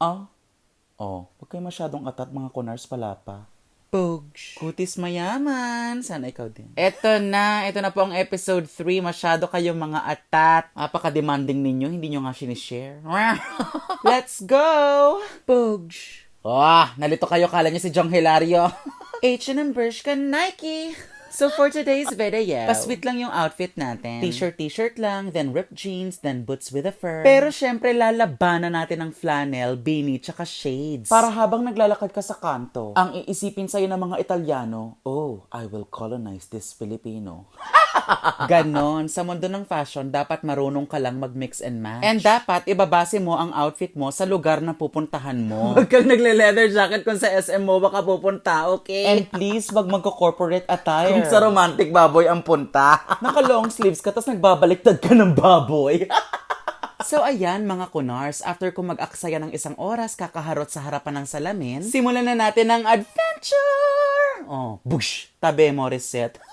Ah? Oh, huwag kayo masyadong atat mga kunars pala pa. Pogs. Kutis mayaman. Sana ikaw din. Eto na. Ito na po ang episode 3. Masyado kayong mga atat. Napaka-demanding ninyo. Hindi nyo nga sinishare. Let's go! Pogs. Oh, nalito kayo. Kala niyo si Jong Hilario. H&M Bershka Nike. So for today's video, pasweet lang yung outfit natin. T-shirt, t-shirt lang, then ripped jeans, then boots with a fur. Pero syempre, lalabanan natin ng flannel, beanie, tsaka shades. Para habang naglalakad ka sa kanto, ang iisipin sa'yo ng mga Italiano, oh, I will colonize this Filipino. Ganon. Sa mundo ng fashion, dapat marunong ka lang mag-mix and match. And dapat, ibabase mo ang outfit mo sa lugar na pupuntahan mo. Huwag kang nagle-leather jacket kung sa SM mo baka pupunta, okay? And please, wag magko-corporate attire. Kung sa romantic baboy ang punta. Naka-long sleeves ka, tapos nagbabaliktad ka ng baboy. So ayan mga kunars, after ko mag-aksaya ng isang oras kakaharot sa harapan ng salamin, simulan na natin ang adventure! Oh, bush! Tabi mo, reset.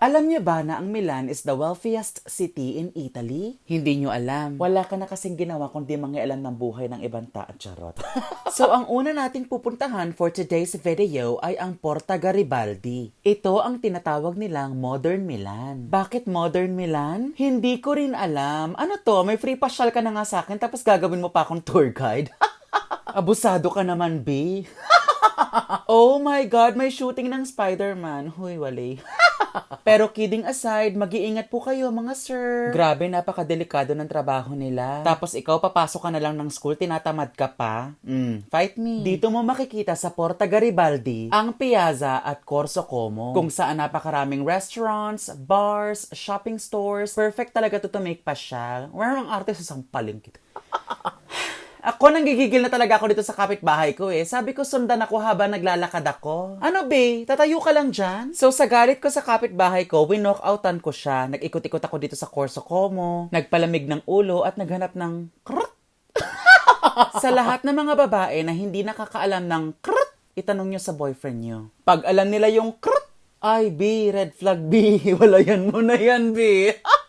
alam niyo ba na ang Milan is the wealthiest city in Italy? Hindi niyo alam. Wala ka na kasing ginawa kundi mangialam ng buhay ng ibang tao. Charot. so, ang una nating pupuntahan for today's video ay ang Porta Garibaldi. Ito ang tinatawag nilang Modern Milan. Bakit Modern Milan? Hindi ko rin alam. Ano to? May free pasyal ka na nga sa akin tapos gagawin mo pa akong tour guide? Abusado ka naman, B. oh my God, may shooting ng Spider-Man. Huy, wali. Pero kidding aside, mag-iingat po kayo mga sir. Grabe, napakadelikado ng trabaho nila. Tapos ikaw, papasok ka na lang ng school, tinatamad ka pa. Mm, fight me. Dito mo makikita sa Porta Garibaldi ang Piazza at Corso Como, kung saan napakaraming restaurants, bars, shopping stores. Perfect talaga to to make pa siya. Where ang arte sa sampaling kita. Ako nang gigigil na talaga ako dito sa kapitbahay ko eh. Sabi ko sundan ako habang naglalakad ako. Ano be? Tatayo ka lang dyan? So sa galit ko sa kapitbahay ko, winokoutan ko siya. Nag-ikot-ikot ako dito sa Corso Como. Nagpalamig ng ulo at naghanap ng krut. sa lahat ng mga babae na hindi nakakaalam ng krut, itanong nyo sa boyfriend nyo. Pag alam nila yung krut, ay B, red flag B. Wala yan mo na yan B.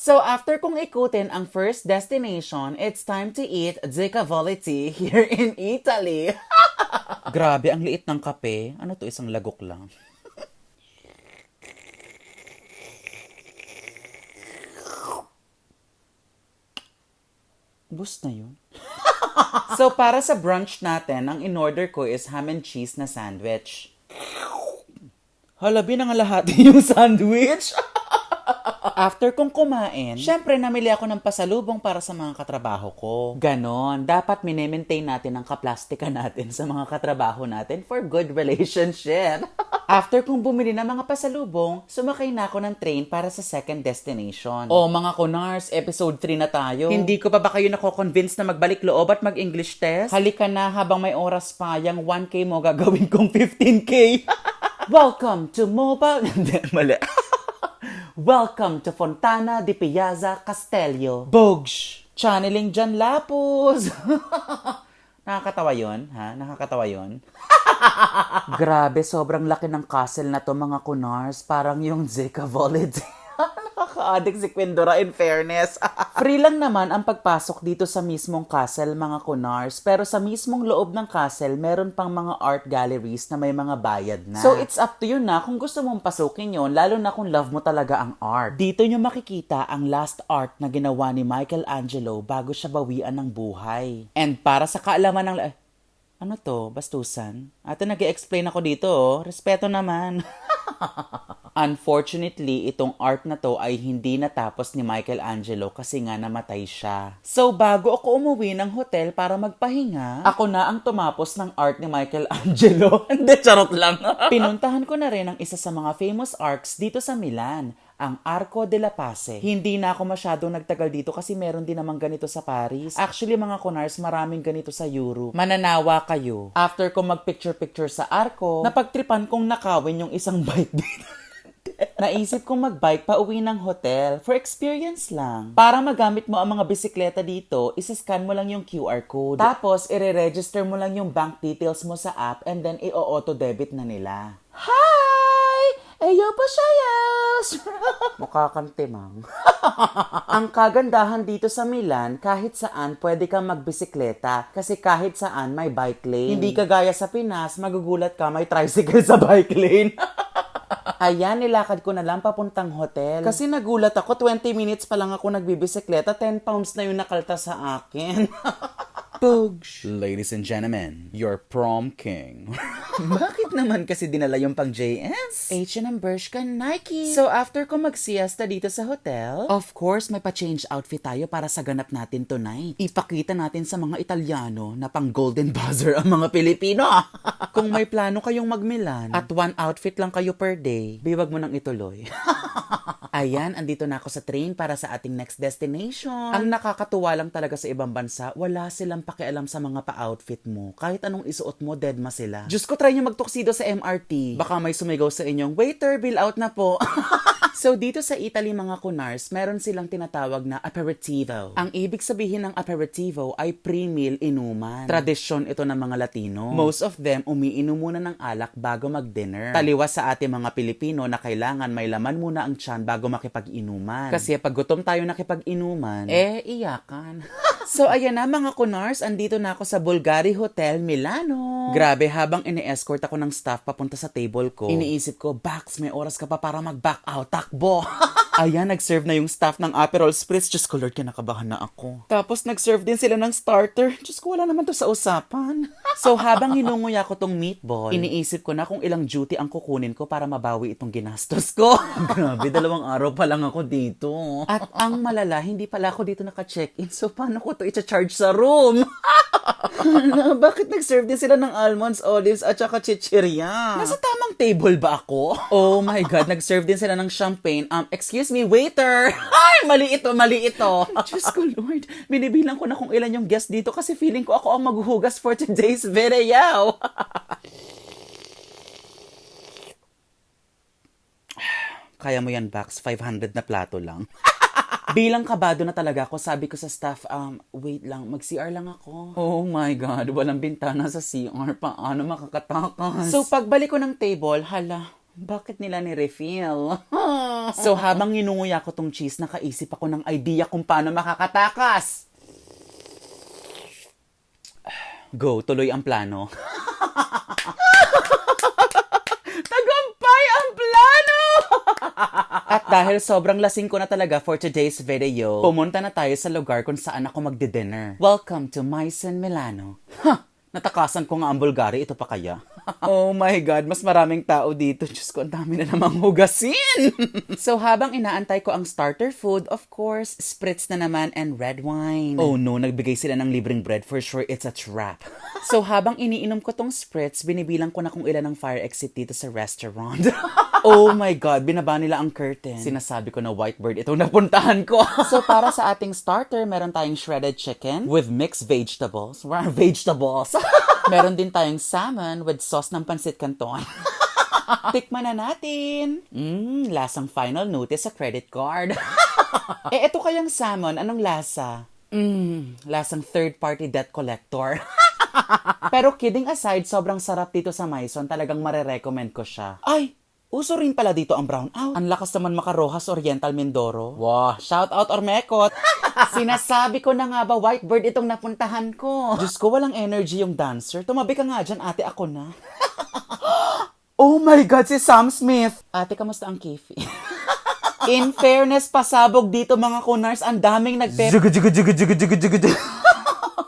So, after kong ikutin ang first destination, it's time to eat Zicavoletti here in Italy. Grabe, ang liit ng kape. Ano to, isang lagok lang. Bus na yun. so, para sa brunch natin, ang in-order ko is ham and cheese na sandwich. Halabi na nga lahat yung sandwich. After kong kumain, syempre namili ako ng pasalubong para sa mga katrabaho ko. Ganon, dapat minimaintain natin ang kaplastikan natin sa mga katrabaho natin for good relationship. After kong bumili ng mga pasalubong, sumakay na ako ng train para sa second destination. Oh, mga kunars, episode 3 na tayo. Hindi ko pa ba kayo nako-convince na magbalik loob at mag-English test? Halika na habang may oras pa, yung 1K mo gagawin kong 15K. Welcome to mobile... Hindi, mali. Welcome to Fontana di Piazza Castello. Bogs! Channeling John Lapus! Nakakatawa yon ha? Nakakatawa yon Grabe, sobrang laki ng castle na to mga kunars. Parang yung Zika Volid. Nakaka-addict si Quindora in fairness. Free lang naman ang pagpasok dito sa mismong castle mga kunars. Pero sa mismong loob ng castle, meron pang mga art galleries na may mga bayad na. So it's up to you na kung gusto mong pasukin yon lalo na kung love mo talaga ang art. Dito nyo makikita ang last art na ginawa ni Michelangelo bago siya bawian ng buhay. And para sa kaalaman ng... Ano to? Bastusan? Ate, nag explain ako dito, oh. Respeto naman. Unfortunately, itong art na to ay hindi natapos ni Michelangelo kasi nga namatay siya. So, bago ako umuwi ng hotel para magpahinga, ako na ang tumapos ng art ni Michelangelo. Hindi, charot lang. Pinuntahan ko na rin ang isa sa mga famous arcs dito sa Milan, ang Arco de la Pace. Hindi na ako masyadong nagtagal dito kasi meron din naman ganito sa Paris. Actually, mga kunars, maraming ganito sa Europe. Mananawa kayo. After ko mag-picture-picture sa Arco, napagtripan kong nakawin yung isang bike dito. Naisip kong mag-bike pa uwi ng hotel for experience lang. Para magamit mo ang mga bisikleta dito, isascan mo lang yung QR code. Tapos, ire-register mo lang yung bank details mo sa app and then i-auto-debit na nila. Hi! Ayo po sayos! Mukha kang timang. Ang kagandahan dito sa Milan, kahit saan pwede kang magbisikleta. Kasi kahit saan may bike lane. Hindi kagaya sa Pinas, magugulat ka may tricycle sa bike lane. Ayan, nilakad ko na lang papuntang hotel. Kasi nagulat ako, 20 minutes pa lang ako nagbibisikleta, 10 pounds na yung nakalta sa akin. Pogs. Ladies and gentlemen, your prom king. Bakit naman kasi dinala yung pang JS? H&M Bershka Nike. So after ko magsiesta dito sa hotel, of course may pa-change outfit tayo para sa ganap natin tonight. Ipakita natin sa mga Italiano na pang golden buzzer ang mga Pilipino. Kung may plano kayong magmilan at one outfit lang kayo per day, biwag mo nang ituloy. Ayan, andito na ako sa train para sa ating next destination. Ang nakakatuwa lang talaga sa ibang bansa, wala silang pakialam sa mga pa-outfit mo. Kahit anong isuot mo, dead ma sila. Diyos ko, try nyo magtuksido sa MRT. Baka may sumigaw sa inyong, waiter, bill out na po. So dito sa Italy mga kunars, meron silang tinatawag na aperitivo. Ang ibig sabihin ng aperitivo ay pre-meal inuman. Tradisyon ito ng mga Latino. Most of them umiinom muna ng alak bago mag-dinner. Taliwas sa ating mga Pilipino na kailangan may laman muna ang tiyan bago makipag-inuman. Kasi pag gutom tayo nakipag-inuman, eh iyakan. so ayan na mga kunars, andito na ako sa Bulgari Hotel Milano. Grabe, habang ini-escort ako ng staff papunta sa table ko, iniisip ko, Bax, may oras ka pa para mag-back out. Takbo! Ayan, nag-serve na yung staff ng Aperol Spritz. Diyos ko, Lord, kinakabahan na ako. Tapos, nag-serve din sila ng starter. Diyos ko, wala naman to sa usapan. so, habang hinunguya ko tong meatball, iniisip ko na kung ilang duty ang kukunin ko para mabawi itong ginastos ko. Grabe, dalawang araw pa lang ako dito. At ang malala, hindi pala ako dito naka-check-in. So, paano ko to i-charge sa room? Hala, bakit nag-serve din sila ng almonds, olives, at saka chichirya? Nasa tamang table ba ako? Oh my God, nag-serve din sila ng champagne. Um, excuse me, waiter! Ay, mali ito, mali ito. Diyos ko, Lord. Binibilang ko na kung ilan yung guest dito kasi feeling ko ako ang maghuhugas for today's video. Kaya mo yan, Bax. 500 na plato lang. Bilang kabado na talaga ako, sabi ko sa staff, um, wait lang, mag-CR lang ako. Oh my God, walang bintana sa CR. Paano makakatakas? So, pagbalik ko ng table, hala, bakit nila ni-refill? So, habang inunguya ko tong cheese, nakaisip ako ng idea kung paano makakatakas. Go, tuloy ang plano. Tagumpay ang plano! At dahil sobrang lasing ko na talaga for today's video, pumunta na tayo sa lugar kung saan ako magdi-dinner. Welcome to Myson Milano. Ha! Natakasan ko nga ang Bulgari, ito pa kaya? oh my God, mas maraming tao dito. Diyos ko, ang dami na namang hugasin! so habang inaantay ko ang starter food, of course, spritz na naman and red wine. Oh no, nagbigay sila ng libreng bread. For sure, it's a trap. so habang iniinom ko tong spritz, binibilang ko na kung ilan ang fire exit dito sa restaurant. oh my God, binaba nila ang curtain. Sinasabi ko na whitebird itong napuntahan ko. so para sa ating starter, meron tayong shredded chicken with mixed vegetables. Wow, vegetables. Meron din tayong salmon with sauce ng pansit canton. Tikman na natin. Mmm, lasang final notice sa credit card. eh, eto kayang salmon, anong lasa? Mmm, lasang third-party debt collector. Pero kidding aside, sobrang sarap dito sa Maison. Talagang marerecommend ko siya. Ay! Uso rin pala dito ang brown out. Ang lakas naman makarohas Oriental Mindoro. Wow, shout out Ormecot. Sinasabi ko na nga ba whitebird itong napuntahan ko. Diyos ko, walang energy yung dancer. Tumabi ka nga dyan, ate, ako na. oh my God, si Sam Smith. Ate, kamusta ang kifi? In fairness, pasabog dito mga kunars, ang daming nagpe...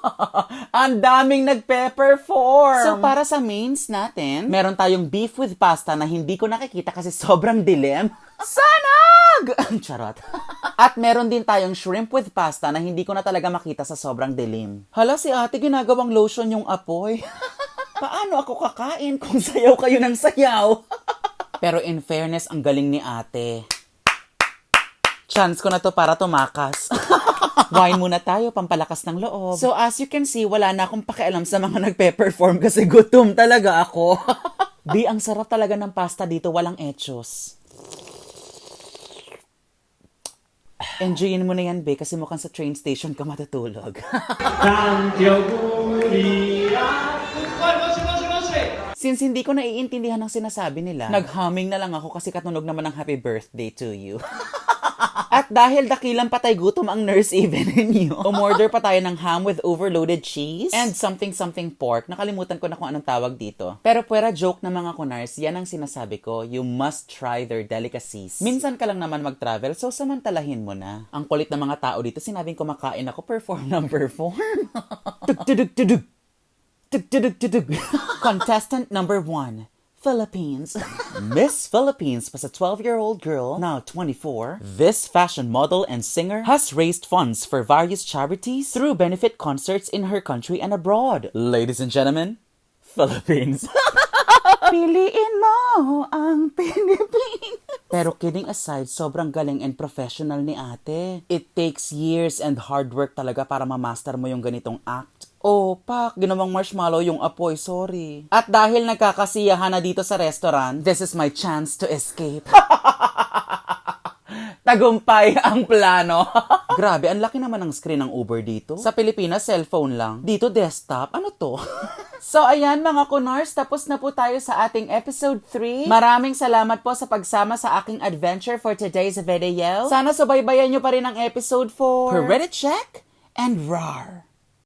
ang daming nagpe-perform. So, para sa mains natin, meron tayong beef with pasta na hindi ko nakikita kasi sobrang dilim. Sanag! Charot. At meron din tayong shrimp with pasta na hindi ko na talaga makita sa sobrang dilim. Hala, si ate ginagawang lotion yung apoy. Paano ako kakain kung sayaw kayo ng sayaw? Pero in fairness, ang galing ni ate. Chance ko na to para tumakas. Wine muna tayo, pampalakas ng loob. So as you can see, wala na akong pakialam sa mga nagpe-perform kasi gutom talaga ako. Di, ang sarap talaga ng pasta dito, walang etchos. Enjoyin mo na yan, be, kasi mukhang sa train station ka matutulog. Since hindi ko naiintindihan ang sinasabi nila, nag-humming na lang ako kasi katunog naman ng happy birthday to you. At dahil dakilang patay gutom ang nurse even ninyo, umorder pa tayo ng ham with overloaded cheese and something-something pork. Nakalimutan ko na kung anong tawag dito. Pero pwera joke na mga kunars, yan ang sinasabi ko. You must try their delicacies. Minsan ka lang naman mag-travel, so samantalahin mo na. Ang kulit ng mga tao dito, sinabing kumakain ako, perform ng perform. Tug-tudug-tudug. Tug-tudug-tudug. Contestant number one. Philippines. Miss Philippines was a 12-year-old girl, now 24. This fashion model and singer has raised funds for various charities through benefit concerts in her country and abroad. Ladies and gentlemen, Philippines. Piliin mo ang Pilipinas. Pero kidding aside, sobrang galing and professional ni ate. It takes years and hard work talaga para ma-master mo yung ganitong act. Oh, pak, ginawang marshmallow yung apoy, sorry. At dahil nagkakasiyahan na dito sa restaurant, this is my chance to escape. Tagumpay ang plano. Grabe, ang laki naman ng screen ng Uber dito. Sa Pilipinas, cellphone lang. Dito, desktop. Ano to? so, ayan mga kunars, tapos na po tayo sa ating episode 3. Maraming salamat po sa pagsama sa aking adventure for today's video. Sana subaybayan nyo pa rin ang episode 4. Per Reddit check and rar.